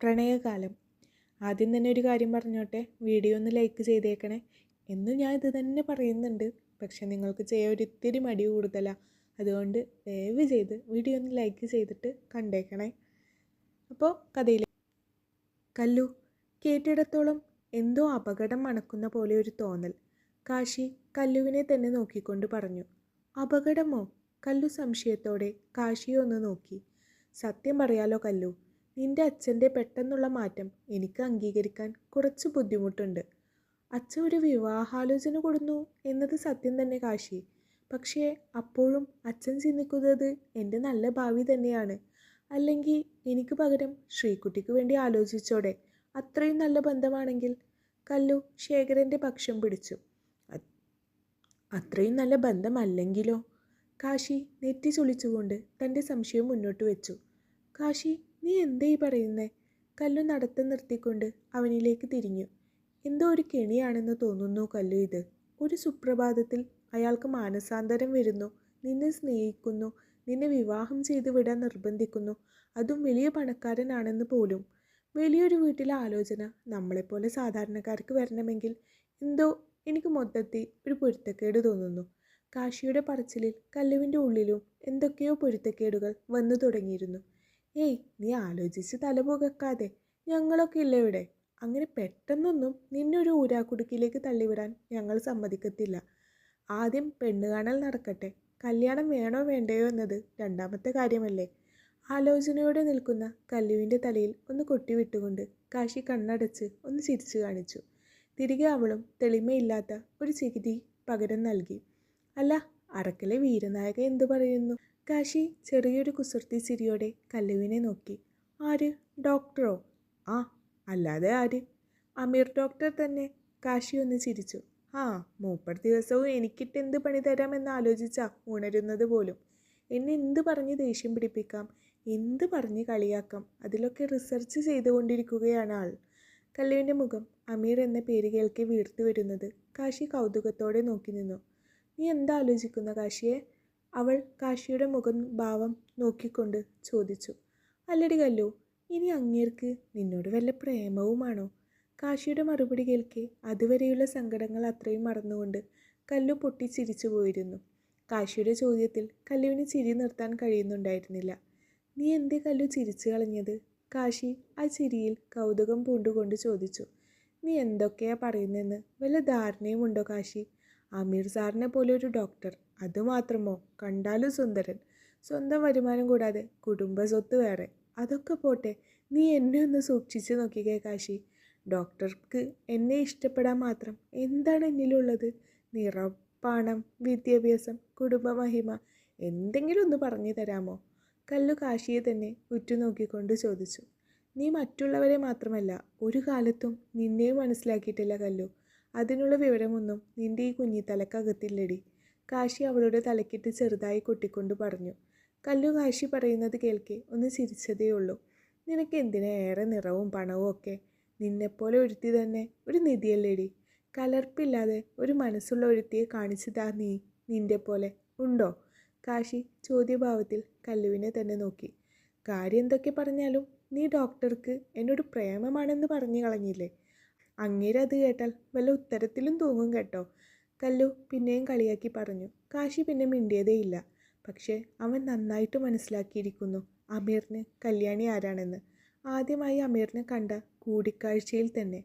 പ്രണയകാലം. ആദ്യം തന്നെ ഒരു കാര്യം പറഞ്ഞോട്ടെ? വീഡിയോ ഒന്ന് ലൈക്ക് ചെയ്തേക്കണേ. എന്നും ഞാൻ ഇത് തന്നെ പറയുന്നുണ്ട്. പക്ഷെ നിങ്ങൾക്ക് ചെയ്യാൻ ഒരിത്തിരി മടി കൂടുതലാണ് അതുകൊണ്ട് ദയവ് ചെയ്ത് വീഡിയോ ഒന്ന് ലൈക്ക് ചെയ്തിട്ട് കണ്ടേക്കണേ. അപ്പോൾ കഥയിൽ കല്ലു കേട്ടിടത്തോളം എന്തോ അപകടം മണക്കുന്ന പോലെ ഒരു തോന്നൽ. കാശി കല്ലുവിനെ തന്നെ നോക്കിക്കൊണ്ട് പറഞ്ഞു. അപകടമോ? കല്ലു സംശയത്തോടെ കാശിയെ ഒന്ന് നോക്കി. സത്യം പറയാലോ കല്ലു നിന്റെ അച്ഛന്റെ പെട്ടെന്നുള്ള മാറ്റം എനിക്ക് അംഗീകരിക്കാൻ കുറച്ച് ബുദ്ധിമുട്ടുണ്ട്. അച്ഛൻ ഒരു വിവാഹാലോചന കൊടുന്നു എന്നത് സത്യം തന്നെ കാശി. പക്ഷേ അപ്പോഴും അച്ഛൻ ചിന്തിക്കുന്നത് എന്റെ നല്ല ഭാവി തന്നെയാണ്. അല്ലെങ്കിൽ എനിക്ക് പകരം ശ്രീകുട്ടിക്ക് വേണ്ടി ആലോചിച്ചോടെ അത്രയും നല്ല ബന്ധമാണെങ്കിൽ കല്ലു ശേഖരന്റെ പക്ഷം പിടിച്ചു. "അ- അത്രയും നല്ല ബന്ധമല്ലെങ്കിലോ? കാശി നെറ്റി ചൊളിച്ചുകൊണ്ട് തന്റെ സംശയം മുന്നോട്ട് വെച്ചു. കാശി നീ എന്തേ പറയുന്നേ? കല്ലു നടത്തം നിർത്തിക്കൊണ്ട് അവനിലേക്ക് തിരിഞ്ഞു. എന്തോ ഒരു കെണിയാണെന്ന് തോന്നുന്നു കല്ലു ഇത്. ഒരു സുപ്രഭാതത്തിൽ അയാൾക്ക് മാനസാന്തരം വരുന്നു. നിന്നെ സ്നേഹിക്കുന്നു. നിന്നെ വിവാഹം ചെയ്തു വിടാൻ നിർബന്ധിക്കുന്നു. അതും വലിയ പണക്കാരനാണെന്ന് പോലും. വലിയൊരു വീട്ടിലെ ആലോചന നമ്മളെപ്പോലെ സാധാരണക്കാർക്ക് വരണമെങ്കിൽ എന്തോ എനിക്ക് മൊത്തത്തിൽ ഒരു പൊരുത്തക്കേട് തോന്നുന്നു. കാശിയുടെ പറച്ചിലിൽ കല്ലുവിന്റെ ഉള്ളിലും എന്തൊക്കെയോ പൊരുത്തക്കേടുകൾ വന്നു തുടങ്ങിയിരുന്നു. ഏയ് നീ ആലോചിച്ച് തലപുകക്കാതെ ഞങ്ങളൊക്കെ ഇല്ല ഇവിടെ? അങ്ങനെ പെട്ടെന്നൊന്നും നിന്നെ ഒരു ഊരാക്കുടുക്കിലേക്ക് തള്ളിവിടാൻ ഞങ്ങൾ സമ്മതിക്കത്തില്ല. ആദ്യം പെണ്ണ് കാണൽ നടക്കട്ടെ. കല്യാണം വേണോ വേണ്ടയോ എന്നത് രണ്ടാമത്തെ കാര്യമല്ലേ. ആലോചനയോടെ നിൽക്കുന്ന കല്ലുവിന്റെ തലയിൽ ഒന്ന് കൊട്ടിവിട്ടുകൊണ്ട് കാശി കണ്ണടച്ച് ഒന്ന് ചിരിച്ചു കാണിച്ചു. തിരികെ അവളും തെളിമയില്ലാത്ത ഒരു ചികിതി പകരം നൽകി. അല്ല അറക്കലെ വീരനായക എന്തു പറയുന്നു? കാശി ചെറിയൊരു കുസൃതി ചിരിയോടെ കല്ലുവിനെ നോക്കി. ആര്? ഡോക്ടറോ? ആ അല്ലാതെ ആര്? അമീർ ഡോക്ടർ തന്നെ. കാശി ഒന്ന് ചിരിച്ചു. ആ മൂപ്പർ ദിവസവും എനിക്കിട്ട് എന്ത് പണി തരാമെന്ന് ആലോചിച്ചാ ഉണരുന്നത് പോലും. എന്നെ എന്ത് പറഞ്ഞ് ദേഷ്യം പിടിപ്പിക്കാം? എന്ത് പറഞ്ഞ് കളിയാക്കാം? അതിലൊക്കെ റിസർച്ച് ചെയ്തുകൊണ്ടിരിക്കുകയാണ് ആൾ. കല്ലുവിന്റെ മുഖം അമീർ എന്ന പേര് കേൾക്കെ വീർത്തു വരുന്നത് കാശി കൗതുകത്തോടെ നോക്കി നിന്നു. നീ എന്താ ആലോചിക്കുന്ന കാശിയെ? അവൾ കാശിയുടെ മുഖം ഭാവം നോക്കിക്കൊണ്ട് ചോദിച്ചു. അല്ലടി കല്ലു ഇനി അങ്ങേർക്ക് നിന്നോട് വല്ല പ്രേമവുമാണോ? കാശിയുടെ മറുപടി കേൾക്കെ അതുവരെയുള്ള സങ്കടങ്ങൾ അത്രയും മറന്നുകൊണ്ട് കല്ലു പൊട്ടിച്ചിരിച്ചു പോയിരുന്നു. കാശിയുടെ ചോദ്യത്തിൽ കല്ലുവിന് ചിരി നിർത്താൻ കഴിയുന്നുണ്ടായിരുന്നില്ല. നീ എന്തേ കല്ലു ചിരിച്ചു കളഞ്ഞത്? കാശി ആ ചിരിയിൽ കൗതുകം പൂണ്ടുകൊണ്ട് ചോദിച്ചു. നീ എന്തൊക്കെയാ പറയുന്നതെന്ന് വല്ല ധാരണയുമുണ്ടോ കാശി? അമീർ സാറിനെ പോലെ ഒരു ഡോക്ടർ. അതുമാത്രമോ കണ്ടാലും സുന്ദരൻ. സ്വന്തം വരുമാനം കൂടാതെ കുടുംബ സ്വത്ത് വേറെ. അതൊക്കെ പോട്ടെ നീ എന്നെ ഒന്ന് സൂക്ഷിച്ചു നോക്കിക്കേ കാശി. ഡോക്ടർക്ക് എന്നെ ഇഷ്ടപ്പെടാൻ മാത്രം എന്താണ് എന്നിലുള്ളത്? നിറം പണം വിദ്യാഭ്യാസം കുടുംബമഹിമ എന്തെങ്കിലും ഒന്ന് പറഞ്ഞു തരാമോ? കല്ലു കാശിയെ തന്നെ ഉറ്റുനോക്കിക്കൊണ്ട് ചോദിച്ചു. നീ മറ്റുള്ളവരെ മാത്രമല്ല ഒരു കാലത്തും നിന്നെയും മനസ്സിലാക്കിയിട്ടില്ല കല്ലു. അതിനുള്ള വിവരമൊന്നും നിന്റെ ഈ കുഞ്ഞി തലക്കകത്തില്ലടി കാശി അവളുടെ തലക്കിട്ട് ചെറുതായി കൊട്ടിക്കൊണ്ട് പറഞ്ഞു. കല്ലു കാശി പറയുന്നത് കേൾക്കെ ഒന്ന് ചിരിച്ചതേ ഉള്ളൂ. നിനക്ക് എന്തിനാ ഏറെ നിറവും പണവും ഒക്കെ? നിന്നെപ്പോലെ ഒരുത്തി തന്നെ ഒരു നിധിയല്ലേടി? കലർപ്പില്ലാതെ ഒരു മനസ്സുള്ള ഒരുത്തിയെ കാണിച്ചതാ നീ നിന്റെ പോലെ ഉണ്ടോ? കാശി ചോദ്യഭാവത്തിൽ കല്ലുവിനെ തന്നെ നോക്കി. കാര്യം എന്തൊക്കെ പറഞ്ഞാലും നീ ഡോക്ടർക്ക് എന്നോട് പ്രേമമാണെന്ന് പറഞ്ഞു കളഞ്ഞില്ലേ? അങ്ങേരത് കേട്ടാൽ വല്ല ഉത്തരത്തിലും തൂങ്ങും കേട്ടോ. കല്ലു പിന്നെയും കളിയാക്കി പറഞ്ഞു. കാശി പിന്നെ മിണ്ടിയതേയില്ല പക്ഷേ അവൻ നന്നായിട്ട് മനസ്സിലാക്കിയിരിക്കുന്നു അമീറിന് കല്യാണി ആരാണെന്ന്. ആദ്യമായി അമീറിനെ കണ്ട കൂടിക്കാഴ്ചയിൽ തന്നെ.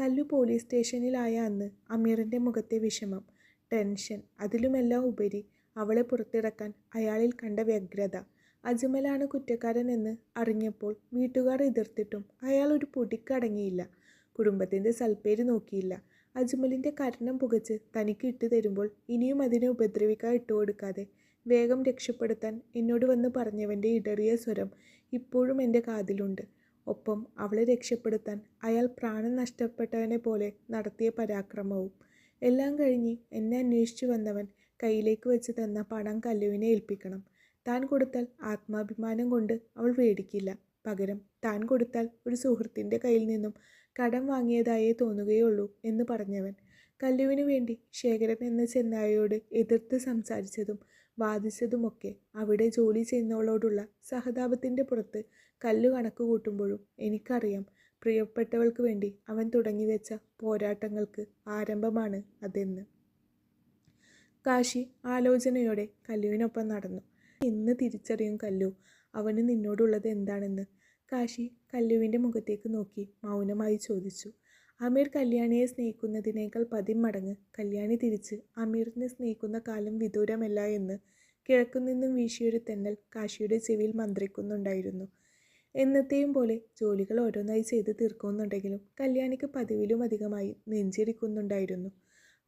കല്ലു പോലീസ് സ്റ്റേഷനിലായ അന്ന് അമീറിന്റെ മുഖത്തെ വിഷമം ടെൻഷൻ അതിലുമെല്ലാം ഉപരി അവളെ പുറത്തിറക്കാൻ അയാളിൽ കണ്ട വ്യഗ്രത. അജ്മലാണ് കുറ്റക്കാരൻ എന്ന് അറിഞ്ഞപ്പോൾ വീട്ടുകാർ എതിർത്തിട്ടും അയാൾ ഒരു പൊടിക്കടങ്ങിയില്ല കുടുംബത്തിന്റെ സൽപ്പേര് നോക്കിയില്ല. അജ്മലിന്റെ കരണം പുകച്ച് തനിക്ക് ഇട്ടു തരുമ്പോൾ ഇനിയും അതിനെ ഉപദ്രവിക്കാൻ ഇട്ടുകൊടുക്കാതെ വേഗം രക്ഷപ്പെടുത്താൻ എന്നോട് വന്ന് പറഞ്ഞവന്റെ ഇടറിയ സ്വരം ഇപ്പോഴും എന്റെ കാതിലുണ്ട്. ഒപ്പം അവളെ രക്ഷപ്പെടുത്താൻ അയാൾ പ്രാണൻ നഷ്ടപ്പെട്ടവനെ പോലെ നടത്തിയ പരാക്രമവും. എല്ലാം കഴിഞ്ഞ് എന്നെ അന്വേഷിച്ചു വന്നവൻ കയ്യിലേക്ക് വെച്ച് തന്ന പണം കല്ലുവിനെ ഏൽപ്പിക്കണം. താൻ കൊടുത്താൽ ആത്മാഭിമാനം കൊണ്ട് അവൾ വേടിക്കില്ല. പകരം താൻ കൊടുത്താൽ ഒരു സുഹൃത്തിന്റെ കയ്യിൽ നിന്നും കടം വാങ്ങിയതായേ തോന്നുകയുള്ളൂ എന്ന് പറഞ്ഞവൻ. കല്ലുവിനു വേണ്ടി ശേഖരൻ എന്ന ചെന്നായയോട് എതിർത്ത് സംസാരിച്ചതും വാദിച്ചതുമൊക്കെ അവിടെ ജോലി ചെയ്യുന്നവളോടുള്ള സഹതാപത്തിന്റെ പുറത്ത് കല്ലു കണക്ക് കൂട്ടുമ്പോഴും എനിക്കറിയാം പ്രിയപ്പെട്ടവൾക്ക് വേണ്ടി അവൻ തുടങ്ങി വെച്ച പോരാട്ടങ്ങൾക്ക് ആരംഭമാണ് അതെന്ന്. കാശി ആലോചനയോടെ കല്ലുവിനൊപ്പം നടന്നു. ഇന്ന് തിരിച്ചറിയും കല്ലു അവന് നിന്നോടുള്ളത് എന്താണെന്ന് കാശി കല്ലുവിന്റെ മുഖത്തേക്ക് നോക്കി മൗനമായി ചോദിച്ചു. അമീർ കല്യാണിയെ സ്നേഹിക്കുന്നതിനേക്കാൾ പതിമടങ്ങ് കല്യാണി തിരിച്ച് അമീറിനെ സ്നേഹിക്കുന്ന കാലം വിദൂരമല്ല എന്ന് കിഴക്കുനിന്നും വീശിയൊരു തെന്നൽ കാശിയുടെ ചെവിയിൽ മന്ത്രിക്കുന്നുണ്ടായിരുന്നു. എന്നത്തെയും പോലെ ജോലികൾ ഓരോന്നായി ചെയ്ത് തീർക്കുന്നുണ്ടെങ്കിലും കല്യാണിക്ക് പതിവിലും അധികമായി നെഞ്ചിരിക്കുന്നുണ്ടായിരുന്നു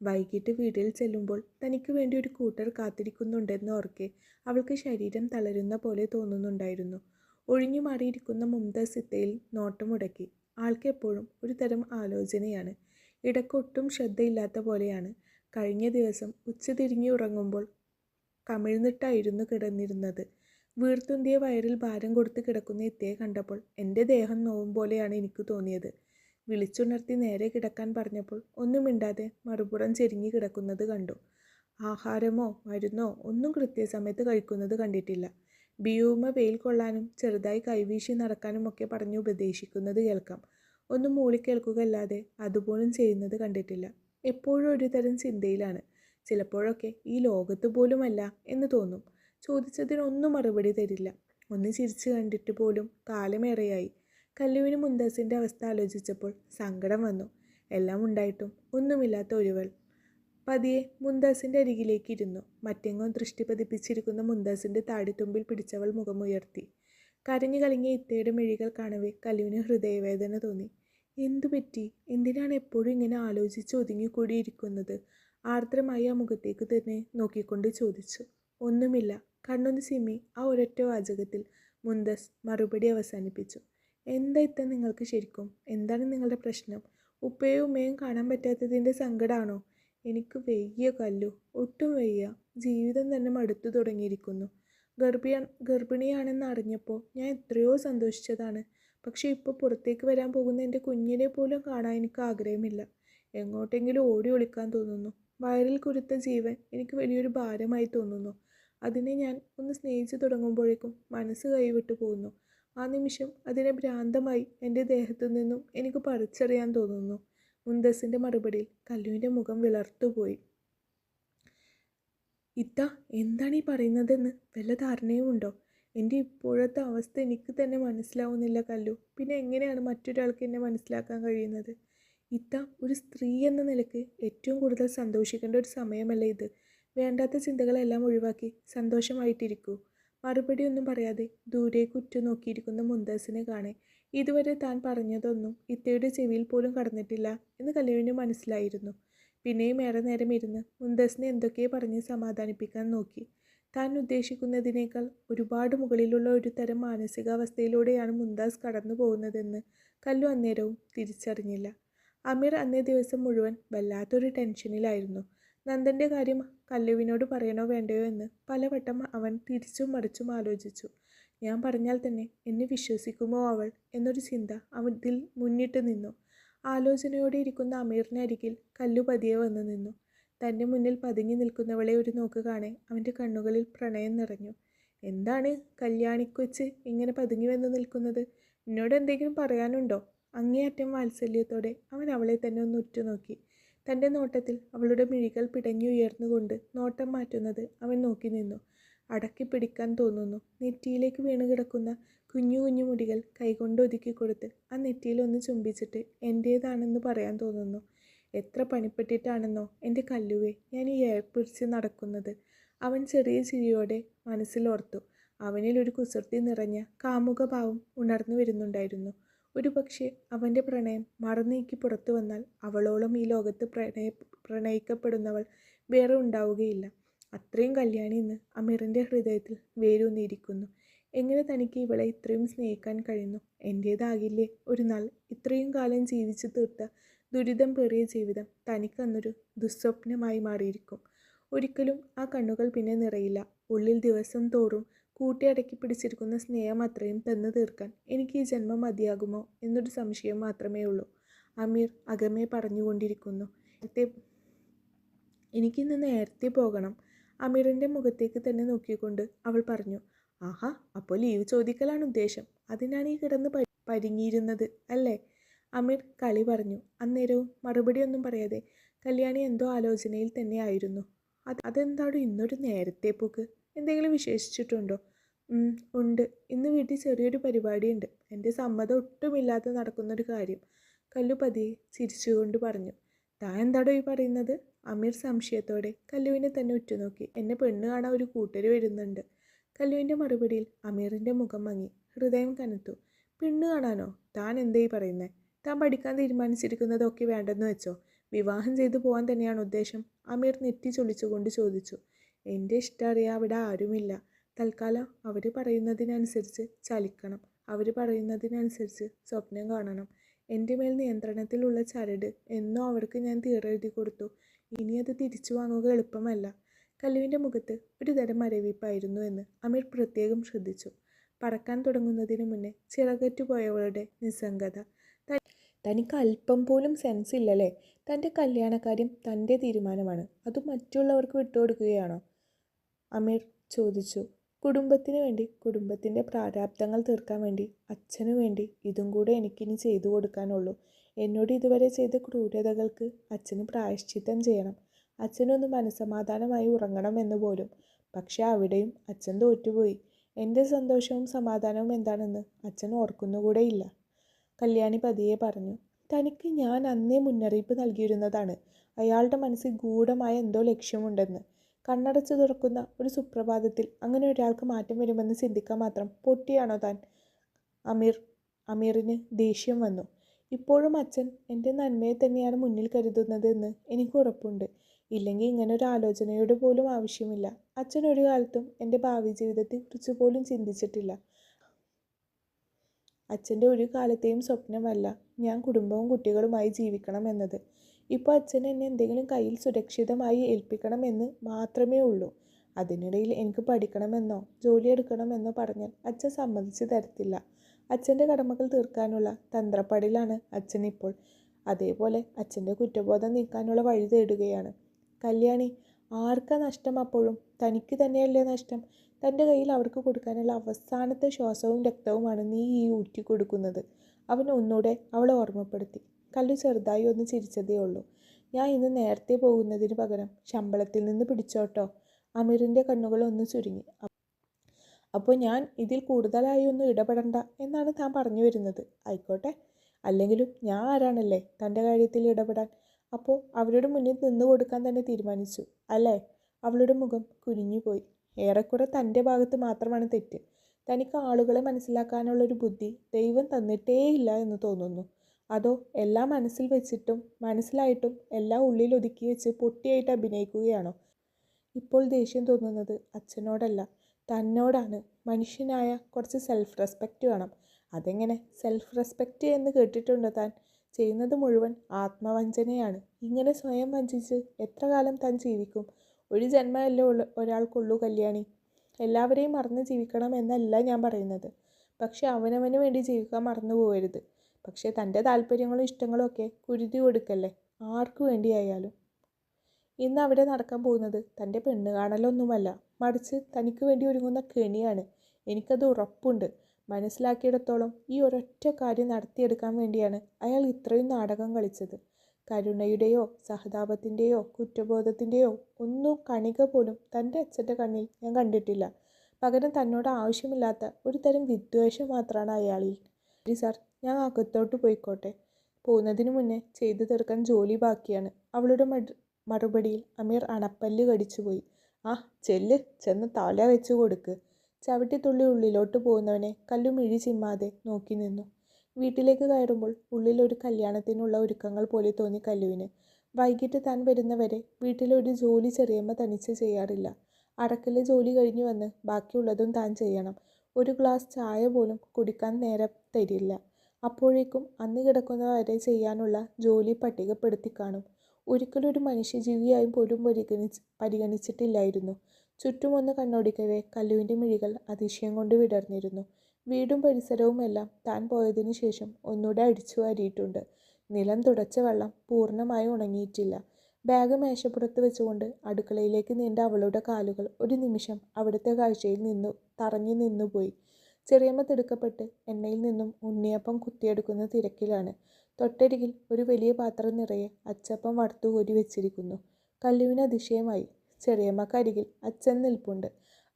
വൈകിട്ട് വീട്ടിൽ ചെല്ലുമ്പോൾ തനിക്ക് വേണ്ടി ഒരു കൂട്ടർ കാത്തിരിക്കുന്നുണ്ടെന്ന് ഓർക്കെ അവൾക്ക് ശരീരം തളരുന്ന പോലെ തോന്നുന്നുണ്ടായിരുന്നു. ഒഴിഞ്ഞു മാറിയിരിക്കുന്ന മുംതാസ് നോട്ടം നോട്ടമുടക്കി. ആൾക്കെപ്പോഴും ഒരു തരം ആലോചനയാണ്. ഇടക്കൊട്ടും ശ്രദ്ധയില്ലാത്ത പോലെയാണ്. കഴിഞ്ഞ ദിവസം ഉച്ചതിരിഞ്ഞു ഉറങ്ങുമ്പോൾ കമിഴ്ന്നിട്ടായിരുന്നു കിടന്നിരുന്നത്. വീർത്തുന്തിയ വയറിൽ ഭാരം കൊടുത്ത് കിടക്കുന്ന ഇത്തയെ കണ്ടപ്പോൾ എന്റെ ദേഹം നോവും പോലെയാണ് എനിക്ക് തോന്നിയത്. വിളിച്ചുണർത്തി നേരെ കിടക്കാൻ പറഞ്ഞപ്പോൾ ഒന്നും മിണ്ടാതെ മറുപുറം ചെരിഞ്ഞു കിടക്കുന്നത് കണ്ടു. ആഹാരമോ മരുന്നോ ഒന്നും കൃത്യസമയത്ത് കഴിക്കുന്നത് കണ്ടിട്ടില്ല. ബിയൂമ വെയിൽ കൊള്ളാനും ചെറുതായി കൈവീശി നടക്കാനും ഒക്കെ പറഞ്ഞു ഉപദേശിക്കുന്നത് കേൾക്കാം. ഒന്നും മൂളിക്കേൾക്കുക അല്ലാതെ അതുപോലും ചെയ്യുന്നത് കണ്ടിട്ടില്ല. എപ്പോഴും ഒരു തരം ചിന്തയിലാണ്. ചിലപ്പോഴൊക്കെ ഈ ലോകത്ത് പോലുമല്ല എന്ന് തോന്നും. ചോദിച്ചതിനൊന്നും മറുപടി തരില്ല. ഒന്ന് ചിരിച്ചു കണ്ടിട്ട് പോലും കാലമേറെയായി കല്ലുവിന് മുന്തസിന്റെ അവസ്ഥ ആലോചിച്ചപ്പോൾ സങ്കടം വന്നു. എല്ലാം ഉണ്ടായിട്ടും ഒന്നുമില്ലാത്ത ഒരുവൾ. പതിയെ മുന്താസിന്റെ അരികിലേക്ക് ഇരുന്നു മറ്റെങ്ങും ദൃഷ്ടി പതിപ്പിച്ചിരിക്കുന്ന മുന്താസിന്റെ താടിത്തുമ്പിൽ പിടിച്ചവൾ മുഖമുയർത്തി. കരഞ്ഞു കലങ്ങിയ ഇത്തയുടെ മെഴികൾ കാണവേ കലുവിന് ഹൃദയവേദന തോന്നി. എന്തു പറ്റി? എന്തിനാണ് എപ്പോഴും ഇങ്ങനെ ആലോചിച്ച് ഒതുങ്ങിക്കൂടിയിരിക്കുന്നത്? ആർദ്രമായി ആ മുഖത്തേക്ക് തന്നെ നോക്കിക്കൊണ്ട് ചോദിച്ചു. ഒന്നുമില്ല. കണ്ണൊന്ന് സിമി ആ ഒരൊറ്റ വാചകത്തിൽ മുന്തസ് മറുപടി അവസാനിപ്പിച്ചു. എന്താ ഇത്ത നിങ്ങൾക്ക് ശരിക്കും? എന്താണ് നിങ്ങളുടെ പ്രശ്നം? ഉപ്പയും ഉമ്മയും കാണാൻ പറ്റാത്തതിന്റെ സങ്കടമാണോ എനിക്ക് വയ്യ കല്ലു ഒട്ടും വയ്യ. ജീവിതം തന്നെ മടുത്തു തുടങ്ങിയിരിക്കുന്നു. ഗർഭിയ ഗർഭിണിയാണെന്ന് അറിഞ്ഞപ്പോൾ ഞാൻ എത്രയോ സന്തോഷിച്ചതാണ്. പക്ഷേ ഇപ്പോൾ പുറത്തേക്ക് വരാൻ പോകുന്ന എന്റെ കുഞ്ഞിനെ പോലും കാണാൻ എനിക്ക് ആഗ്രഹമില്ല. എങ്ങോട്ടെങ്കിലും ഓടി ഒളിക്കാൻ തോന്നുന്നു. വയറിൽ കുരുത്ത ജീവൻ എനിക്ക് വലിയൊരു ഭാരമായി തോന്നുന്നു. അതിനെ ഞാൻ ഒന്ന് സ്നേഹിച്ചു തുടങ്ങുമ്പോഴേക്കും മനസ്സ് കൈവിട്ടു പോകുന്നു ആ നിമിഷം അതിനെ ഭ്രാന്തമായി എന്റെ ദേഹത്തു നിന്നും എനിക്ക് പറിച്ചറിയാൻ തോന്നുന്നു. മുന്തസിന്റെ മറുപടിയിൽ കല്ലുവിന്റെ മുഖം വിളർത്തുപോയി. ഇത്ത എന്താണ് ഈ പറയുന്നതെന്ന് വല്ല ധാരണയുമുണ്ടോ? എന്റെ ഇപ്പോഴത്തെ അവസ്ഥ എനിക്ക് തന്നെ മനസ്സിലാവുന്നില്ല കല്ലു. പിന്നെ എങ്ങനെയാണ് മറ്റൊരാൾക്ക് എന്നെ മനസ്സിലാക്കാൻ കഴിയുന്നത്? ഇത്ത ഒരു സ്ത്രീ എന്ന നിലയ്ക്ക് ഏറ്റവും കൂടുതൽ സന്തോഷിക്കേണ്ട ഒരു സമയമല്ല ഇത്? വേണ്ടാത്ത ചിന്തകളെല്ലാം ഒഴിവാക്കി സന്തോഷമായിട്ടിരിക്കൂ. മറുപടി ഒന്നും പറയാതെ ദൂരേക്ക് ഉറ്റു നോക്കിയിരിക്കുന്ന മുന്തസിനെ കാണെ. ഇതുവരെ താൻ പറഞ്ഞതൊന്നും ഇത്തയുടെ ചെവിയിൽ പോലും കടന്നിട്ടില്ല എന്ന് കല്ലുവിന് മനസ്സിലായിരുന്നു. പിന്നെയും ഏറെ നേരം ഇരുന്ന് മുന്തസിനെ എന്തൊക്കെയോ പറഞ്ഞ് സമാധാനിപ്പിക്കാൻ നോക്കി. താൻ ഉദ്ദേശിക്കുന്നതിനേക്കാൾ ഒരുപാട് മുകളിലുള്ള ഒരു തരം മാനസികാവസ്ഥയിലൂടെയാണ് മുന്താസ് കടന്നു പോകുന്നതെന്ന് കല്ലു അന്നേരവും തിരിച്ചറിഞ്ഞില്ല. അമീർ അന്നേ ദിവസം മുഴുവൻ വല്ലാത്തൊരു ടെൻഷനിലായിരുന്നു. നന്ദന്റെ കാര്യം കല്ലുവിനോട് പറയണോ വേണ്ടയോ എന്ന് പലവട്ടം അവൻ തിരിച്ചും മറിച്ചും ആലോചിച്ചു. ഞാൻ പറഞ്ഞാൽ തന്നെ എന്നെ വിശ്വസിക്കുമോ അവൾ? എന്നൊരു ചിന്ത അവതിൽ മുന്നിട്ട് നിന്നു. ആലോചനയോടെ ഇരിക്കുന്ന അമീറിനെ അരികിൽ കല്ലു പതിയെ വന്നു നിന്നു. തന്റെ മുന്നിൽ പതുങ്ങി നിൽക്കുന്നവളെ ഒരു നോക്ക് കാണെ അവന്റെ കണ്ണുകളിൽ പ്രണയം നിറഞ്ഞു. എന്താണ് കല്യാണിക്കൊച്ച് ഇങ്ങനെ പതുങ്ങി വന്ന് നിൽക്കുന്നത്? എന്നോട് എന്തെങ്കിലും പറയാനുണ്ടോ? അങ്ങേയറ്റം വാത്സല്യത്തോടെ അവൻ അവളെ തന്നെ ഒന്ന് ഉറ്റുനോക്കി. തന്റെ നോട്ടത്തിൽ അവളുടെ മിഴികൾ പിടഞ്ഞുയർന്നുകൊണ്ട് നോട്ടം മാറ്റുന്നത് അവൻ നോക്കി നിന്നു. അടക്കി പിടിക്കാൻ തോന്നുന്നു. നെറ്റിയിലേക്ക് വീണ് കിടക്കുന്ന കുഞ്ഞു കുഞ്ഞു മുടികൾ കൈകൊണ്ട് ഒതുക്കി കൊടുത്ത് ആ നെറ്റിയിൽ ഒന്ന് ചുംബിച്ചിട്ട് എന്റേതാണെന്ന് പറയാൻ തോന്നുന്നു. എത്ര പണിപ്പെട്ടിട്ടാണെന്നോ എന്റെ കല്ലുവേ ഞാൻ ഈ ഏർപ്പിടിച്ച് നടക്കുന്നത്. അവൻ ചെറിയ ചിരിയോടെ മനസ്സിലോർത്തു. അവനിൽ ഒരു കുസൃതി നിറഞ്ഞ കാമുകഭാവം ഉണർന്നു വരുന്നുണ്ടായിരുന്നു. ഒരു പക്ഷേ അവന്റെ പ്രണയം മറന്നീക്കി പുറത്തു വന്നാൽ അവളോളം ഈ ലോകത്ത് പ്രണയ പ്രണയിക്കപ്പെടുന്നവൾ വേറെ ഉണ്ടാവുകയില്ല. അത്രയും കല്യാണി ഇന്ന് അമീറിന്റെ ഹൃദയത്തിൽ വേരൂന്നിയിരിക്കുന്നു. എങ്ങനെ തനിക്ക് ഇവളെ ഇത്രയും സ്നേഹിക്കാൻ കഴിയുന്നു? എന്റേതാകില്ലേ ഒരു നാൾ ഇത്രയും കാലം ജീവിച്ചു തീർത്ത ദുരിതം പേറിയ ജീവിതം തനിക്കന്നൊരു ദുസ്വപ്നമായി മാറിയിരിക്കും. ഒരിക്കലും ആ കണ്ണുകൾ പിന്നെ നിറയില്ല. ഉള്ളിൽ ദിവസം തോറും കൂട്ടിയടക്കി പിടിച്ചിരിക്കുന്ന സ്നേഹം അത്രയും തന്നു തീർക്കാൻ എനിക്ക് ഈ ജന്മം മതിയാകുമോ എന്നൊരു സംശയം മാത്രമേ ഉള്ളൂ. അമീർ അകമേ പറഞ്ഞുകൊണ്ടിരിക്കുന്നു. നേരത്തെ എനിക്കിന്ന് നേരത്തെ പോകണം. അമീറിന്റെ മുഖത്തേക്ക് തന്നെ നോക്കിക്കൊണ്ട് അവൾ പറഞ്ഞു ആഹാ അപ്പോൾ ലീവ് ചോദിക്കലാണ് ഉദ്ദേശം. അതിനാണ് ഈ കിടന്ന് പരിങ്ങിയിരുന്നത് അല്ലേ? അമീർ കളി പറഞ്ഞു അന്നേരവും മറുപടിയൊന്നും പറയാതെ കല്യാണി എന്തോ ആലോചനയിൽ തന്നെയായിരുന്നു അത് അതെന്താണോ ഇന്നൊരു നേരത്തെ പോക്ക്. എന്തെങ്കിലും വിശേഷിച്ചിട്ടുണ്ടോ? ഉണ്ട്. ഇന്ന് വീട്ടിൽ ചെറിയൊരു പരിപാടിയുണ്ട്. എന്റെ സമ്മതം ഒട്ടുമില്ലാതെ നടക്കുന്നൊരു കാര്യം. കല്ലു പതിയെ ചിരിച്ചുകൊണ്ട് പറഞ്ഞു. താൻ എന്താടോ ഈ പറയുന്നത്? അമീർ സംശയത്തോടെ കല്ലുവിനെ തന്നെ ഉറ്റുനോക്കി. എന്നെ പെണ്ണ് കാണാൻ ഒരു കൂട്ടര് വരുന്നുണ്ട്. കല്ലുവിന്റെ മറുപടിയിൽ അമീറിന്റെ മുഖം മങ്ങി. ഹൃദയം കനത്തു. പെണ്ണ് കാണാനോ? താൻ എന്തേ ഈ പറയുന്നേ? താൻ പഠിക്കാൻ തീരുമാനിച്ചിരിക്കുന്നതൊക്കെ വേണ്ടെന്ന് വെച്ചോ? വിവാഹം ചെയ്തു പോകാൻ തന്നെയാണ് ഉദ്ദേശം. അമീർ നെറ്റി ചൊളിച്ചുകൊണ്ട് ചോദിച്ചു എന്റെ ഇഷ്ടം അറിയാൻ അവിടെ ആരുമില്ല. തൽക്കാലം അവർ പറയുന്നതിനനുസരിച്ച് ചലിക്കണം. അവർ പറയുന്നതിനനുസരിച്ച് സ്വപ്നം കാണണം. എന്റെ മേൽ നിയന്ത്രണത്തിലുള്ള ചരട് എന്നോ അവർക്ക് ഞാൻ തീറെഴുതി കൊടുത്തു. ഇനി അത് തിരിച്ചു വാങ്ങുക എളുപ്പമല്ല. കല്ലുവിന്റെ മുഖത്ത് ഒരു തരം മരവിപ്പായിരുന്നു എന്ന് അമീർ പ്രത്യേകം ശ്രദ്ധിച്ചു. പറക്കാൻ തുടങ്ങുന്നതിന് മുന്നേ ചിറകറ്റുപോയവളുടെ നിസ്സംഗത. തനിക്ക് അല്പം പോലും സെൻസ് ഇല്ലല്ലേ തന്റെ കല്യാണക്കാര്യം തന്റെ തീരുമാനമാണ്. അത് മറ്റുള്ളവർക്ക് വിട്ടുകൊടുക്കുകയാണോ? അമീർ ചോദിച്ചു. കുടുംബത്തിന് വേണ്ടി കുടുംബത്തിന്റെ പ്രാരാബ്ദങ്ങൾ തീർക്കാൻ വേണ്ടി അച്ഛനു വേണ്ടി ഇതും കൂടെ എനിക്കിനി ചെയ്തു കൊടുക്കാനുള്ളൂ. എന്നോട് ഇതുവരെ ചെയ്ത ക്രൂരതകൾക്ക് അച്ഛന് പ്രായശ്ചിത്തം ചെയ്യണം. അച്ഛനൊന്ന് ഉറങ്ങണം ഉറങ്ങണമെന്ന് പോലും. പക്ഷെ അവിടെയും അച്ഛൻ തോറ്റുപോയി. എന്റെ സന്തോഷവും സമാധാനവും എന്താണെന്ന് അച്ഛൻ ഓർക്കുന്നുകൂടെയില്ല കല്യാണി പതിയെ പറഞ്ഞു തനിക്ക് ഞാൻ അന്നേ മുന്നറിയിപ്പ് നൽകിയിരുന്നതാണ്. അയാളുടെ മനസ്സിൽ ഗൂഢമായ എന്തോ ലക്ഷ്യമുണ്ടെന്ന്. കണ്ണടച്ചു തുറക്കുന്ന ഒരു സുപ്രഭാതത്തിൽ അങ്ങനെ ഒരാൾക്ക് മാറ്റം വരുമെന്ന് ചിന്തിക്കാൻ മാത്രം പൊട്ടിയാണോ താൻ? അമീർ അമീറിന് ദേഷ്യം വന്നു. ഇപ്പോഴും അച്ഛൻ എന്റെ നന്മയെ തന്നെയാണ് മുന്നിൽ കരുതുന്നതെന്ന് എനിക്ക് ഉറപ്പുണ്ട്. ഇല്ലെങ്കിൽ ഇങ്ങനെ ഒരു ആലോചനയോട് പോലും ആവശ്യമില്ല. അച്ഛൻ ഒരു കാലത്തും എന്റെ ഭാവി ജീവിതത്തെക്കുറിച്ച് പോലും ചിന്തിച്ചിട്ടില്ല. അച്ഛന്റെ ഒരു കാലത്തെയും സ്വപ്നമല്ല ഞാൻ കുടുംബവും കുട്ടികളുമായി ജീവിക്കണം എന്നത്. ഇപ്പോൾ അച്ഛൻ എന്നെ എന്തെങ്കിലും കയ്യിൽ സുരക്ഷിതമായി ഏൽപ്പിക്കണമെന്ന് മാത്രമേ ഉള്ളൂ. അതിനിടയിൽ എനിക്ക് പഠിക്കണമെന്നോ ജോലി എടുക്കണമെന്നോ പറഞ്ഞാൽ അച്ഛൻ സമ്മതിച്ചു തരത്തില്ല. അച്ഛന്റെ കടമകൾ തീർക്കാനുള്ള തന്ത്രപ്പടിലാണ് അച്ഛൻ ഇപ്പോൾ. അതേപോലെ അച്ഛന്റെ കുറ്റബോധം നീക്കാനുള്ള വഴി തേടുകയാണ്. കല്യാണി ആർക്കാ നഷ്ടം അപ്പോഴും? തനിക്ക് തന്നെയല്ലേ നഷ്ടം? തന്റെ കയ്യിൽ അവർക്ക് കൊടുക്കാനുള്ള അവസാനത്തെ ശ്വാസവും രക്തവുമാണ് നീ ഈ ഊറ്റി കൊടുക്കുന്നത്. അവൻ ഒന്നുകൂടെ അവളെ ഓർമ്മപ്പെടുത്തി. കല്ലു ചെറുതായി ഒന്ന് ചിരിച്ചതേ ഉള്ളൂ. ഞാൻ ഇന്ന് നേരത്തെ പോകുന്നതിന് പകരം ശമ്പളത്തിൽ നിന്ന് പിടിച്ചോട്ടോ? അമീറിന്റെ കണ്ണുകൾ ഒന്ന് ചുരുങ്ങി. അപ്പോൾ ഞാൻ ഇതിൽ കൂടുതലായി ഒന്നും ഇടപെടണ്ട എന്നാണ് താൻ പറഞ്ഞു വരുന്നത്. ആയിക്കോട്ടെ. അല്ലെങ്കിലും ഞാൻ ആരാണല്ലേ തന്റെ കാര്യത്തിൽ ഇടപെടാൻ? അപ്പോൾ അവരുടെ മുന്നിൽ നിന്ന് കൊടുക്കാൻ തന്നെ തീരുമാനിച്ചു. അല്ലേ? അവളുടെ മുഖം കുനിഞ്ഞുപോയി. ഏറെക്കുറെ തന്റെ ഭാഗത്ത് മാത്രമാണ് തെറ്റ്. തനിക്ക് ആളുകളെ മനസ്സിലാക്കാനുള്ളൊരു ബുദ്ധി ദൈവം തന്നിട്ടേയില്ല എന്ന് തോന്നുന്നു. അതോ എല്ലാം മനസ്സിൽ വെച്ചിട്ടും മനസ്സിലായിട്ടും എല്ലാം ഉള്ളിൽ ഒതുക്കി വെച്ച് പൊട്ടിയായിട്ട് അഭിനയിക്കുകയാണോ? ഇപ്പോൾ ദേഷ്യം തോന്നുന്നത് അച്ഛനോടല്ല തന്നോടാണ്. മനുഷ്യനായ കുറച്ച് സെൽഫ് റെസ്പെക്റ്റ് വേണം. അതെങ്ങനെ സെൽഫ് റെസ്പെക്റ്റ് എന്ന് കേട്ടിട്ടുണ്ട് താൻ? ചെയ്യുന്നത് മുഴുവൻ ആത്മവഞ്ചനയാണ്. ഇങ്ങനെ സ്വയം വഞ്ചിച്ച് എത്ര കാലം താൻ ജീവിക്കും? ഒരു ജന്മമല്ലേ ഉള്ളു ഒരാൾക്കുള്ളൂ കല്യാണി. എല്ലാവരെയും മറന്ന് ജീവിക്കണം എന്നല്ല ഞാൻ പറയുന്നത്. പക്ഷെ അവനവന് വേണ്ടി ജീവിക്കാൻ മറന്നു പോകരുത്. പക്ഷേ തന്റെ താല്പര്യങ്ങളും ഇഷ്ടങ്ങളും ഒക്കെ കുരുതി കൊടുക്കല്ലേ? ആർക്കു വേണ്ടിയായാലും. ഇന്ന് അവിടെ നടക്കാൻ പോകുന്നത് തന്റെ പെണ്ണ് കാണലൊന്നുമല്ല. മറിച്ച് തനിക്ക് വേണ്ടി ഒരുങ്ങുന്ന കെണിയാണ്. എനിക്കത് ഉറപ്പുണ്ട്. മനസ്സിലാക്കിയിടത്തോളം ഈ ഒരൊറ്റ കാര്യം നടത്തിയെടുക്കാൻ വേണ്ടിയാണ് അയാൾ ഇത്രയും നാടകം കളിച്ചത്. കരുണയുടെയോ സഹതാപത്തിന്റെയോ കുറ്റബോധത്തിന്റെയോ ഒന്നും കണിക പോലും തന്റെ അച്ഛന്റെ കണ്ണിൽ ഞാൻ കണ്ടിട്ടില്ല. പകരം തന്നോട് ആവശ്യമില്ലാത്ത ഒരു തരം വിദ്വേഷം മാത്രമാണ് അയാളിൽ ശരി സാർ ഞാൻ അകത്തോട്ട് പോയിക്കോട്ടെ. പോകുന്നതിന് മുന്നേ ചെയ്തു തീർക്കാൻ ജോലി ബാക്കിയാണ്. അവളുടെ മറുപടിയിൽ അമീർ അണപ്പല്ല് കടിച്ചുപോയി. ആ ചെല്ല് ചെന്ന് തല വെച്ച് കൊടുക്ക്. ചവിട്ടിത്തുള്ളി ഉള്ളിലോട്ട് പോകുന്നവനെ കല്ലുമിഴി ചിമ്മാതെ നോക്കി നിന്നു. വീട്ടിലേക്ക് കയറുമ്പോൾ ഉള്ളിൽ ഒരു കല്യാണത്തിനുള്ള ഒരുക്കങ്ങൾ പോലെ തോന്നി കല്ലുവിന്. വൈകിട്ട് താൻ വരുന്നവരെ വീട്ടിലൊരു ജോലി ചെറിയമ്മ തനിച്ച് ചെയ്യാറില്ല. അടക്കലെ ജോലി കഴിഞ്ഞു വന്ന് ബാക്കിയുള്ളതും താൻ ചെയ്യണം. ഒരു ഗ്ലാസ് ചായ പോലും കുടിക്കാൻ നേരം തരില്ല. അപ്പോഴേക്കും അന്ന് കിടക്കുന്നവരെ ചെയ്യാനുള്ള ജോലി പട്ടികപ്പെടുത്തി കാണും. ഒരിക്കലും ഒരു മനുഷ്യജീവിയായും പോലും പരിഗണിച്ച് പരിഗണിച്ചിട്ടില്ലായിരുന്നു. ചുറ്റുമൊന്ന് കണ്ണോടിക്കവേ കല്ലുവിന്റെ മിഴികൾ അതിശയം കൊണ്ട് വിടർന്നിരുന്നു. വീടും പരിസരവും എല്ലാം താൻ പോയതിനു ശേഷം ഒന്നുകൂടെ അടിച്ചു വാരിയിട്ടുണ്ട്. നിലം തുടച്ച വെള്ളം പൂർണമായി ഉണങ്ങിയിട്ടില്ല. ബാഗ് മേശപ്പുറത്ത് വെച്ചുകൊണ്ട് അടുക്കളയിലേക്ക് നീണ്ട അവളുടെ കാലുകൾ ഒരു നിമിഷം അവിടുത്തെ കാഴ്ചയിൽ നിന്നു തറഞ്ഞു നിന്നുപോയി. ചെറിയമ്മ തിടുക്കപ്പെട്ട് എണ്ണയിൽ നിന്നും ഉണ്ണിയപ്പം കുത്തിയെടുക്കുന്ന തിരക്കിലാണ്. തൊട്ടരികിൽ ഒരു വലിയ പാത്രം നിറയെ അച്ചപ്പം വറുത്തു കോരി വെച്ചിരിക്കുന്നു. കല്ലുവിന് അതിശയമായി. ചെറിയമ്മക്കരികിൽ അച്ഛൻ നിൽപ്പുണ്ട്.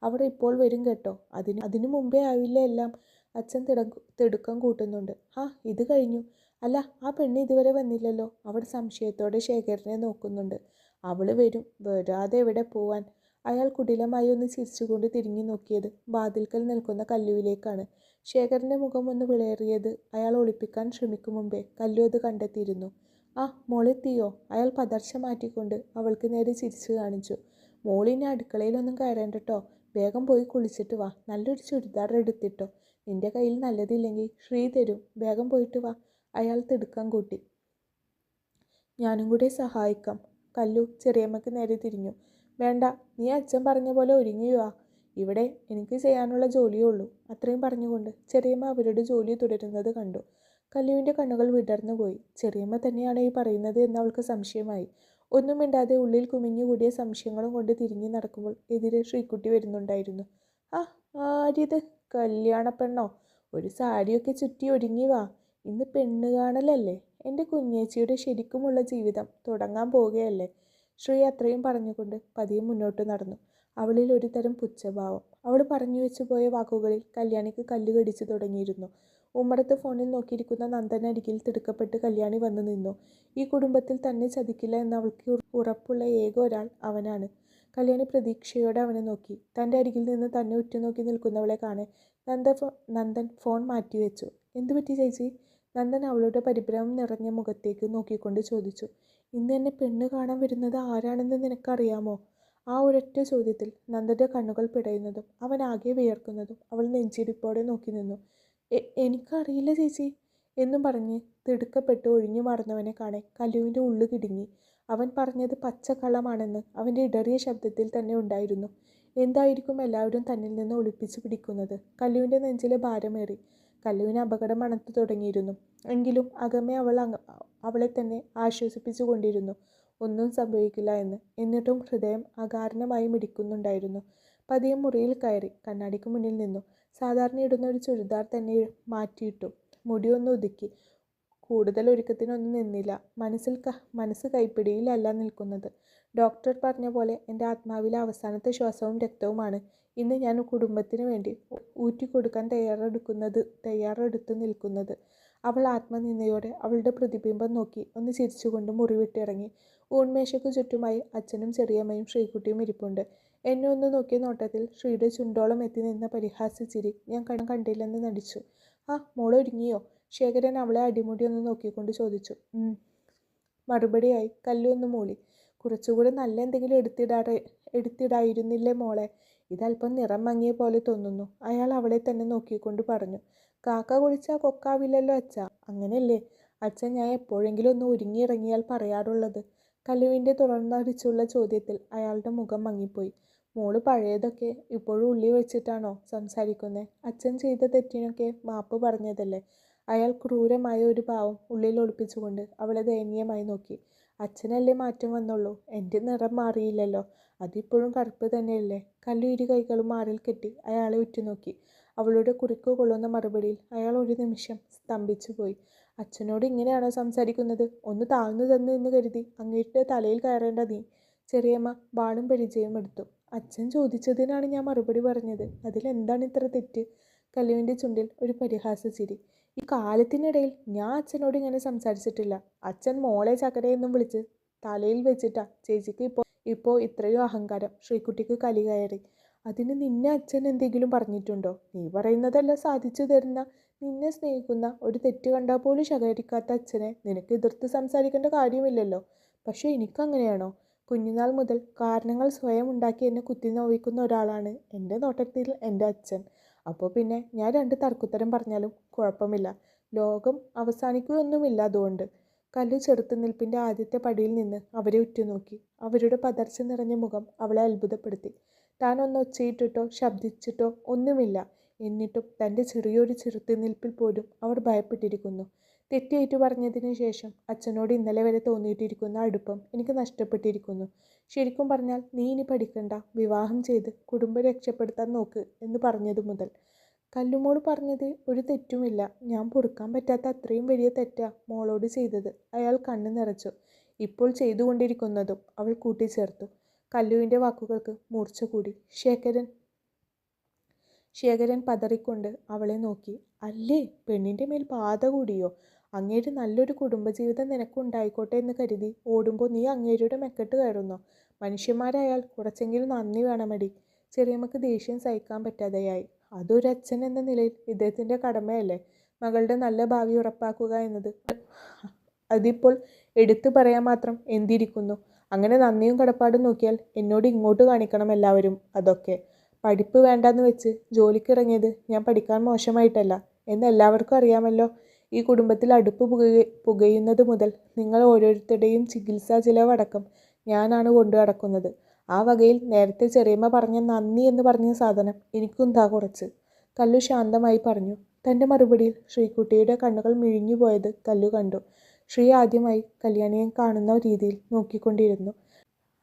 അവർ ഇപ്പോൾ വരും കേട്ടോ. അതിന് അതിനു മുമ്പേ ആവില്ല എല്ലാം അച്ഛൻ തിടക്കു തിടുക്കം കൂട്ടുന്നുണ്ട്. ആ ഇത് കഴിഞ്ഞു. അല്ല ആ പെണ്ണ് ഇതുവരെ വന്നില്ലല്ലോ. അവൾ സംശയത്തോടെ ശേഖരനെ നോക്കുന്നുണ്ട്. അവൾ വരും. വരാതെ എവിടെ പോവാൻ? അയാൾ കുടിലമായി ഒന്ന് ചിരിച്ചുകൊണ്ട് തിരിഞ്ഞു നോക്കിയത് വാതിൽക്കൽ നിൽക്കുന്ന കല്ലുവിലേക്കാണ്. ശേഖരന്റെ മുഖം ഒന്ന് വിളയേറിയത് അയാൾ ഒളിപ്പിക്കാൻ ശ്രമിക്കും മുമ്പേ കല്ലു അത് കണ്ടെത്തിയിരുന്നു. ആ മോളെത്തിയോ അയാൾ പതർച്ച മാറ്റിക്കൊണ്ട് അവൾക്ക് നേരെ ചിരിച്ചു കാണിച്ചു. മോളിനെ അടുക്കളയിലൊന്നും കയറേണ്ട കേട്ടോ വേഗം പോയി കുളിച്ചിട്ട് വാ. നല്ലൊരു ചുരിദാർ എടുത്തിട്ടോ. നിന്റെ കയ്യിൽ നല്ലതില്ലെങ്കിൽ ശ്രീ തരും. വേഗം പോയിട്ട് വാ. അയാൾ തിടുക്കം കൂട്ടി. ഞാനും കൂടെ സഹായിക്കാം. കല്ലു ചെറിയമ്മയ്ക്ക് നേരെ തിരിഞ്ഞു. വേണ്ട നീ അച്ഛൻ പറഞ്ഞ പോലെ ഒരുങ്ങി വാ. ഇവിടെ എനിക്ക് ചെയ്യാനുള്ള ജോലിയേ ഉള്ളൂ. അത്രയും പറഞ്ഞുകൊണ്ട് ചെറിയമ്മ അവരുടെ ജോലി തുടരുന്നത് കണ്ടു. കല്ലുവിന്റെ കണ്ണുകൾ വിടർന്നു പോയി ചെറിയമ്മ തന്നെയാണ് ഈ പറയുന്നത് എന്ന് അവൾക്ക് സംശയമായി. ഒന്നും മിണ്ടാതെ ഉള്ളിൽ കുമിഞ്ഞുകൂടിയ സംശയങ്ങളും കൊണ്ട് തിരിഞ്ഞു നടക്കുമ്പോൾ എതിരെ ശ്രീക്കുട്ടി വരുന്നുണ്ടായിരുന്നു. ആ ആരിത് കല്യാണപ്പെണ്ണോ ഒരു സാരിയൊക്കെ ചുറ്റി ഒരുങ്ങി വാ. ഇന്ന് പെണ്ണ് കാണലല്ലേ? എന്റെ കുഞ്ഞേച്ചിയുടെ ശരിക്കുമുള്ള ജീവിതം തുടങ്ങാൻ പോവുകയല്ലേ? ശ്രീ അത്രയും പറഞ്ഞുകൊണ്ട് പതിയെ മുന്നോട്ട് നടന്നു. അവളിൽ ഒരു തരം പുച്ഛഭാവം. അവൾ പറഞ്ഞു വെച്ചു പോയ വാക്കുകളിൽ കല്യാണിക്ക് കല്ല് കടിച്ചു തുടങ്ങിയിരുന്നു. ഉമ്മറത്ത് ഫോണിൽ നോക്കിയിരിക്കുന്ന നന്ദനരികിൽ തിടുക്കപ്പെട്ട് കല്യാണി വന്നു നിന്നു. ഈ കുടുംബത്തിൽ തന്നെ ചതിക്കില്ല എന്ന് അവൾക്ക് ഉറപ്പുള്ള ഏക ഒരാൾ അവനാണ്. കല്യാണി പ്രതീക്ഷയോടെ അവനെ നോക്കി. തന്റെ അരികിൽ നിന്ന് തന്നെ ഉറ്റുനോക്കി നിൽക്കുന്നവളെ കാണെ നന്ദ നന്ദൻ ഫോൺ മാറ്റിവെച്ചു. എന്തു പറ്റി ചേച്ചി? നന്ദൻ അവളുടെ പരിഭ്രമം നിറഞ്ഞ മുഖത്തേക്ക് നോക്കിക്കൊണ്ട് ചോദിച്ചു. ഇന്ന് എന്നെ പെണ്ണ് കാണാൻ വരുന്നത് ആരാണെന്ന് നിനക്കറിയാമോ? ആ ഒരൊറ്റ ചോദ്യത്തിൽ നന്ദന്റെ കണ്ണുകൾ പിടയുന്നതും അവൻ ആകെ വിയർക്കുന്നതും അവൾ നെഞ്ചിരിപ്പോടെ നോക്കി നിന്നു. "എ- എനിക്കറിയില്ല ചേച്ചി. എന്നും പറഞ്ഞ് തിടുക്കപ്പെട്ട് ഒഴിഞ്ഞു മാറുന്നവനെ കാണെ കല്ലുവിന്റെ ഉള്ളു കിടുങ്ങി. അവൻ പറഞ്ഞത് പച്ചക്കള്ളമാണെന്ന് അവന്റെ ഇടറിയ ശബ്ദത്തിൽ തന്നെ ഉണ്ടായിരുന്നു. എന്തായിരിക്കും എല്ലാവരും തന്നിൽ നിന്ന് ഒളിപ്പിച്ചു പിടിക്കുന്നത്? കല്ലുവിന്റെ നെഞ്ചിലെ ഭാരമേറി. കല്ലുവിന് അപകടം മണത്തു തുടങ്ങിയിരുന്നു. എങ്കിലും അകമേ അവൾ അവളെ തന്നെ ആശ്വസിപ്പിച്ചു കൊണ്ടിരുന്നു. ഒന്നും സംഭവിക്കില്ല എന്ന്. എന്നിട്ടും ഹൃദയം അകാരണമായി മിടിക്കുന്നുണ്ടായിരുന്നു. പതിയെ മുറിയിൽ കയറി കണ്ണാടിക്ക് മുന്നിൽ നിന്നു. സാധാരണ ഇടുന്ന ഒരു ചുരിദാർ തന്നെ മാറ്റിയിട്ടു. മുടിയൊന്ന് ഒതുക്കി. കൂടുതൽ ഒരുക്കത്തിനൊന്നും നിന്നില്ല. മനസ്സിൽ മനസ്സ് കൈപ്പിടിയിലല്ല നിൽക്കുന്നത്. ഡോക്ടർ പറഞ്ഞ പോലെ എന്റെ ആത്മാവിലെ അവസാനത്തെ ശ്വാസവും രക്തവുമാണ്. ഇന്ന് ഞാൻ കുടുംബത്തിന് വേണ്ടി ഊറ്റിക്കൊടുക്കാൻ തയ്യാറെടുക്കുന്നത് തയ്യാറെടുത്ത് നിൽക്കുന്നത്. അവൾ ആത്മനിന്ദയോടെ അവളുടെ പ്രതിബിംബം നോക്കി ഒന്ന് ചിരിച്ചുകൊണ്ട് മുറിവിട്ടിറങ്ങി ഊൺമേശയ്ക്ക് ചുറ്റുമായി അച്ഛനും ചെറിയമ്മയും ശ്രീകുട്ടിയും ഇരിപ്പുണ്ട്. എന്നെ ഒന്ന് നോക്കിയ നോട്ടത്തിൽ ശ്രീയുടെ ചുണ്ടോളം എത്തി നിന്ന പരിഹാസിച്ചിരി ഞാൻ കണ്ണ് കണ്ടില്ലെന്ന് നടിച്ചു. ആ മോൾ ഒരുങ്ങിയോ? ശേഖരൻ അവളെ അടിമുടി ഒന്ന് നോക്കിക്കൊണ്ട് ചോദിച്ചു. മറുപടിയായി കല്ലൊന്ന് മൂളി. കുറച്ചുകൂടി നല്ല എന്തെങ്കിലും എടുത്തിടാറ് എടുത്തിടായിരുന്നില്ലേ മോളെ? ഇതല്പം നിറം മങ്ങിയ പോലെ തോന്നുന്നു. അയാൾ അവളെ തന്നെ നോക്കിക്കൊണ്ട് പറഞ്ഞു. കാക്ക കുളിച്ചാൽ കൊക്കാവില്ലല്ലോ അച്ഛ? അങ്ങനെയല്ലേ അച്ഛൻ ഞാൻ എപ്പോഴെങ്കിലും ഒന്ന് ഒരുങ്ങിയിറങ്ങിയാൽ പറയാറുള്ളത്. കല്ലുവിന്റെ തുടർന്നടിച്ചുള്ള ചോദ്യത്തിൽ അയാളുടെ മുഖം മങ്ങിപ്പോയി. മോൾ പഴയതൊക്കെ ഇപ്പോഴും ഉള്ളി വെച്ചിട്ടാണോ സംസാരിക്കുന്നത് അച്ഛൻ ചെയ്ത തെറ്റിനൊക്കെ മാപ്പ് പറഞ്ഞതല്ലേ? അയാൾ ക്രൂരമായ ഒരു ഭാവം ഉള്ളിൽ ഒളിപ്പിച്ചുകൊണ്ട് അവളെ ദയനീയമായി നോക്കി. അച്ഛനല്ലേ മാറ്റം വന്നുള്ളൂ? എന്റെ നിറം മാറിയില്ലല്ലോ. അതിപ്പോഴും കറുപ്പ് തന്നെയല്ലേ? കല്ലു ഇരു കൈകളും മാറിൽ കെട്ടി അയാളെ ഉറ്റുനോക്കി. അവളുടെ കുറിക്കു കൊള്ളുന്ന മറുപടിയിൽ അയാൾ ഒരു നിമിഷം സ്തംഭിച്ചു പോയി അച്ഛനോട് ഇങ്ങനെയാണോ സംസാരിക്കുന്നത്? ഒന്ന് താഴ്ന്നു തന്നു എന്ന് കരുതി അങ്ങേരുടെ തലയിൽ കയറേണ്ട നീ. ചെറിയമ്മ ബാണും പരിചയം എടുത്തു. അച്ഛൻ ചോദിച്ചതിനാണ് ഞാൻ മറുപടി പറഞ്ഞത്. അതിലെന്താണ് ഇത്ര തെറ്റ്? കല്ലുവിന്റെ ചുണ്ടിൽ ഒരു പരിഹാസ ചിരി. ഈ കാലത്തിനിടയിൽ ഞാൻ അച്ഛനോട് ഇങ്ങനെ സംസാരിച്ചിട്ടില്ല. അച്ഛൻ മോളെ ചക്കരയെന്നും വിളിച്ച് തലയിൽ വെച്ചിട്ടാ. ചേച്ചിക്ക് ഇപ്പോൾ ഇപ്പോൾ ഇത്രയും അഹങ്കാരം. ശ്രീകുട്ടിക്ക് കലി കയറി. അതിന് നിന്നെ അച്ഛൻ എന്തെങ്കിലും പറഞ്ഞിട്ടുണ്ടോ? നീ പറയുന്നതല്ല സാധിച്ചു തരുന്ന നിന്നെ സ്നേഹിക്കുന്ന ഒരു തെറ്റ് കണ്ടാൽ പോലും ശകരിക്കാത്ത അച്ഛനെ നിനക്ക് എതിർത്ത് സംസാരിക്കേണ്ട കാര്യമില്ലല്ലോ. പക്ഷേ എനിക്കങ്ങനെയാണോ? കുഞ്ഞുനാൾ മുതൽ കാരണങ്ങൾ സ്വയം ഉണ്ടാക്കി എന്നെ കുത്തി നോവിക്കുന്ന ഒരാളാണ് എന്റെ നോട്ടത്തിൽ എന്റെ അച്ഛൻ. അപ്പോൾ പിന്നെ ഞാൻ രണ്ട് തർക്കുത്തരം പറഞ്ഞാലും കുഴപ്പമില്ല. ലോകം അവസാനിക്കുകയൊന്നുമില്ല അതുകൊണ്ട് കല്ലു ചെറുത്തുനിൽപ്പിന്റെ ആദ്യത്തെ പടിയിൽ നിന്ന് അവരെ ഉറ്റുനോക്കി. അവരുടെ പതർച്ച നിറഞ്ഞ മുഖം അവളെ അത്ഭുതപ്പെടുത്തി. താൻ ഒന്ന് ഒച്ചയിട്ടിട്ടോ ശബ്ദിച്ചിട്ടോ ഒന്നുമില്ല. എന്നിട്ടും തന്റെ ചെറിയൊരു ചെറുത്തുനിൽപ്പിൽ പോലും അവർ ഭയപ്പെട്ടിരിക്കുന്നു. തെറ്റേറ്റു പറഞ്ഞതിന് ശേഷം അച്ഛനോട് ഇന്നലെ വരെ തോന്നിയിട്ടിരിക്കുന്ന അടുപ്പം എനിക്ക് നഷ്ടപ്പെട്ടിരിക്കുന്നു. ശരിക്കും പറഞ്ഞാൽ നീ ഇനി പഠിക്കണ്ട. വിവാഹം ചെയ്ത് കുടുംബം രക്ഷപ്പെടുത്താൻ നോക്ക് എന്ന് പറഞ്ഞതു മുതൽ. കല്ലുമോൾ പറഞ്ഞത് ഒരു തെറ്റുമില്ല. ഞാൻ പൊറുക്കാൻ പറ്റാത്ത അത്രയും വലിയ തെറ്റാ മോളോട് ചെയ്തത്. അയാൾ കണ്ണു നിറച്ചു. ഇപ്പോൾ ചെയ്തുകൊണ്ടിരിക്കുന്നതും അവൾ കൂട്ടിച്ചേർത്തു. കല്ലുവിന്റെ വാക്കുകൾക്ക് മൂർച്ച കൂടി. ശേഖരൻ ശേഖരൻ പതറിക്കൊണ്ട് അവളെ നോക്കി. അല്ലേ? പെണ്ണിന്റെ മേൽ പാത കൂടിയോ? അങ്ങേര് നല്ലൊരു കുടുംബജീവിതം നിനക്കുണ്ടായിക്കോട്ടെ എന്ന് കരുതി ഓടുമ്പോൾ നീ അങ്ങേരുടെ മെക്കെട്ട് കയറുന്നു. മനുഷ്യന്മാരായാൽ കുറച്ചെങ്കിലും നന്ദി വേണമടി. ചെറിയമ്മക്ക് ദേഷ്യം സഹിക്കാൻ പറ്റാതെയായി. അതൊരു അച്ഛൻ എന്ന നിലയിൽ ഇദ്ദേഹത്തിന്റെ കടമയല്ലേ? മകളുടെ നല്ല ഭാവി ഉറപ്പാക്കുക എന്നത്. അതിപ്പോൾ എടുത്തു പറയാൻ മാത്രം എന്തിരിക്കുന്നു? അങ്ങനെ നന്ദിയും കടപ്പാടും നോക്കിയാൽ എന്നോട് ഇങ്ങോട്ട് കാണിക്കണം എല്ലാവരും. അതൊക്കെ. പഠിപ്പ് വേണ്ടെന്ന് വെച്ച് ജോലിക്കിറങ്ങിയത് ഞാൻ പഠിക്കാൻ മോശമായിട്ടല്ല. എന്ന് എല്ലാവർക്കും അറിയാമല്ലോ. ഈ കുടുംബത്തിൽ അടുപ്പ് പുകയ പുകയുന്നത് മുതൽ നിങ്ങൾ ഓരോരുത്തരുടെയും ചികിത്സാ ചിലവടക്കം ഞാനാണ് കൊണ്ടു നടക്കുന്നത്. ആ വകയിൽ നേരത്തെ ചെറിയമ്മ പറഞ്ഞ നന്ദി എന്ന് പറഞ്ഞ സാധനം എനിക്കും താ കുറച്ച്. കല്ലു ശാന്തമായി പറഞ്ഞു. തന്റെ മറുപടിയിൽ ശ്രീകുട്ടിയുടെ കണ്ണുകൾ മിഴിഞ്ഞു പോയത് കല്ലു കണ്ടു. ശ്രീ ആദ്യമായി കല്യാണിയെ കാണുന്ന രീതിയിൽ നോക്കിക്കൊണ്ടിരുന്നു.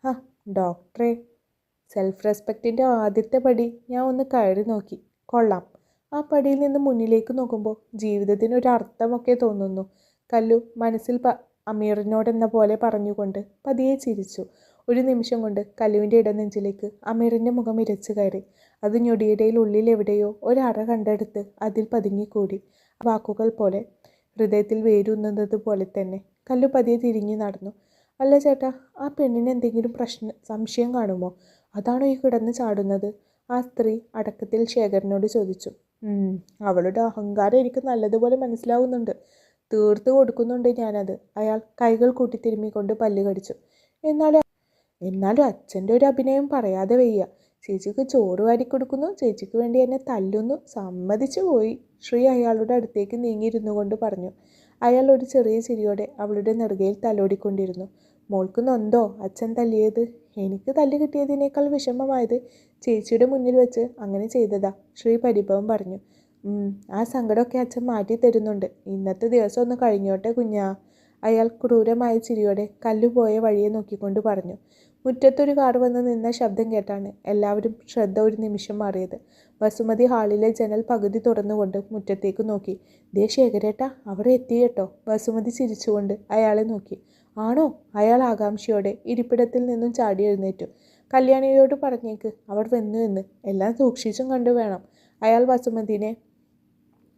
ആ ഡോക്ടറെ. സെൽഫ് റെസ്പെക്റ്റിന്റെ ആദ്യത്തെ പടി ഞാൻ ഒന്ന് കയറി നോക്കി. കൊള്ളാം. ആ പടിയിൽ നിന്ന് മുന്നിലേക്ക് നോക്കുമ്പോൾ ജീവിതത്തിന് ഒരു അർത്ഥമൊക്കെ തോന്നുന്നു. കല്ലു മനസ്സിൽ പ അമീറിനോടെന്ന പോലെ പറഞ്ഞുകൊണ്ട് പതിയെ ചിരിച്ചു. ഒരു നിമിഷം കൊണ്ട് കല്ലുവിന്റെ ഇടനെഞ്ചിലേക്ക് അമീറിന്റെ മുഖം ഇരച്ചു കയറി. അത് ഞൊടിയിടയിൽ ഉള്ളിൽ എവിടെയോ ഒരറ കണ്ടെടുത്ത് അതിൽ പതുങ്ങിക്കൂടി. വാക്കുകൾ പോലെ ഹൃദയത്തിൽ വേരൂന്നുന്നത് പോലെ തന്നെ കല്ലു പതിയെ തിരിഞ്ഞു നടന്നു. അല്ല ചേട്ടാ ആ പെണ്ണിന് എന്തെങ്കിലും പ്രശ്ന സംശയം കാണുമോ? അതാണോ ഈ കിടന്ന് ചാടുന്നത്? ആ സ്ത്രീ അടക്കത്തിൽ ശേഖരനോട് ചോദിച്ചു. അവളുടെ അഹങ്കാരം എനിക്ക് നല്ലതുപോലെ മനസ്സിലാവുന്നുണ്ട്. തീർത്ത് കൊടുക്കുന്നുണ്ട് ഞാനത്. അയാൾ കൈകൾ കൂട്ടി തിരുമ്മിക്കൊണ്ട് പല്ല് കടിച്ചു. എന്നാലും എന്നാലും അച്ഛന്റെ ഒരു അഭിനയം പറയാതെ വയ്യ. ചേച്ചിക്ക് ചോറ് വാരി കൊടുക്കുന്നു. ചേച്ചിക്ക് വേണ്ടി എന്നെ തല്ലുന്നു. സമ്മതിച്ചു പോയി. ശ്രീ അയാളുടെ അടുത്തേക്ക് നീങ്ങിയിരുന്നു കൊണ്ട് പറഞ്ഞു. അയാൾ ഒരു ചെറിയ ചിരിയോടെ അവളുടെ നെറുകയിൽ തലോടിക്കൊണ്ടിരുന്നു. മോൾക്ക് നൊന്തോ? അച്ഛൻ തല്ലിയത്? എനിക്ക് തല്ല് കിട്ടിയതിനേക്കാൾ വിഷമമായത് ചേച്ചിയുടെ മുന്നിൽ വെച്ച് അങ്ങനെ ചെയ്തതാ ശ്രീ പരിഭവം പറഞ്ഞു. ആ സങ്കടമൊക്കെ അച്ഛൻ മാറ്റി തരുന്നുണ്ട്. ഇന്നത്തെ ദിവസം ഒന്ന് കഴിഞ്ഞോട്ടെ കുഞ്ഞാ? അയാൾ ക്രൂരമായ ചിരിയോടെ കല്ലുപോയ വഴിയെ നോക്കിക്കൊണ്ട് പറഞ്ഞു. മുറ്റത്തൊരു കാർ വന്ന് നിന്ന ശബ്ദം കേട്ടാണ് എല്ലാവരും ശ്രദ്ധ ഒരു നിമിഷം മാറിയത്. വസുമതി ഹാളിലെ ജനൽ പകുതി തുറന്നുകൊണ്ട് മുറ്റത്തേക്ക് നോക്കി. ദേ ശേഖരേട്ട അവിടെ എത്തിയേട്ടോ വസുമതി ചിരിച്ചുകൊണ്ട് അയാളെ നോക്കി. ആണോ? അയാൾ ആകാംക്ഷയോടെ ഇരിപ്പിടത്തിൽ നിന്നും ചാടി എഴുന്നേറ്റു. കല്യാണിയോട് പറഞ്ഞേക്ക് അവർ വന്നു എന്ന്. എല്ലാം സൂക്ഷിച്ചും കണ്ടു വേണം. അയാൾ വസുമതിനെ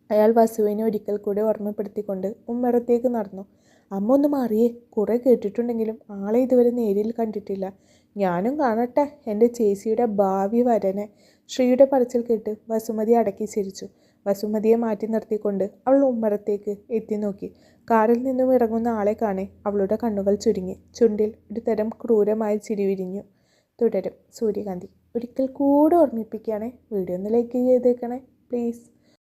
അയാൾ വസുവിനെ ഒരിക്കൽ കൂടെ ഓർമ്മപ്പെടുത്തിക്കൊണ്ട് ഉമ്മറത്തേക്ക് നടന്നു. അമ്മ ഒന്ന് മാറിയേ. കുറേ കേട്ടിട്ടുണ്ടെങ്കിലും ആളെ ഇതുവരെ നേരിൽ കണ്ടിട്ടില്ല. ഞാനും കാണട്ടെ. എന്റെ ചേച്ചിയുടെ ഭാവി വരനെ. ശ്രീയുടെ പറച്ചിൽ കേട്ട് വസുമതി അടക്കി ചിരിച്ചു. വസുമതിയെ മാറ്റി നിർത്തിക്കൊണ്ട് അവൾ ഉമ്മറത്തേക്ക് എത്തി നോക്കി കാറിൽ നിന്നും ഇറങ്ങുന്ന ആളെ കാണെ അവളുടെ കണ്ണുകൾ ചുരുങ്ങി. ചുണ്ടിൽ ഒരു തരം ക്രൂരമായ ചിരിവിരിഞ്ഞു തുടരും. സൂര്യകാന്തി ഒരിക്കൽ കൂടെ ഓർമ്മിപ്പിക്കുകയാണേ. വീഡിയോ ഒന്ന് ലൈക്ക് ചെയ്തേക്കണേ പ്ലീസ്.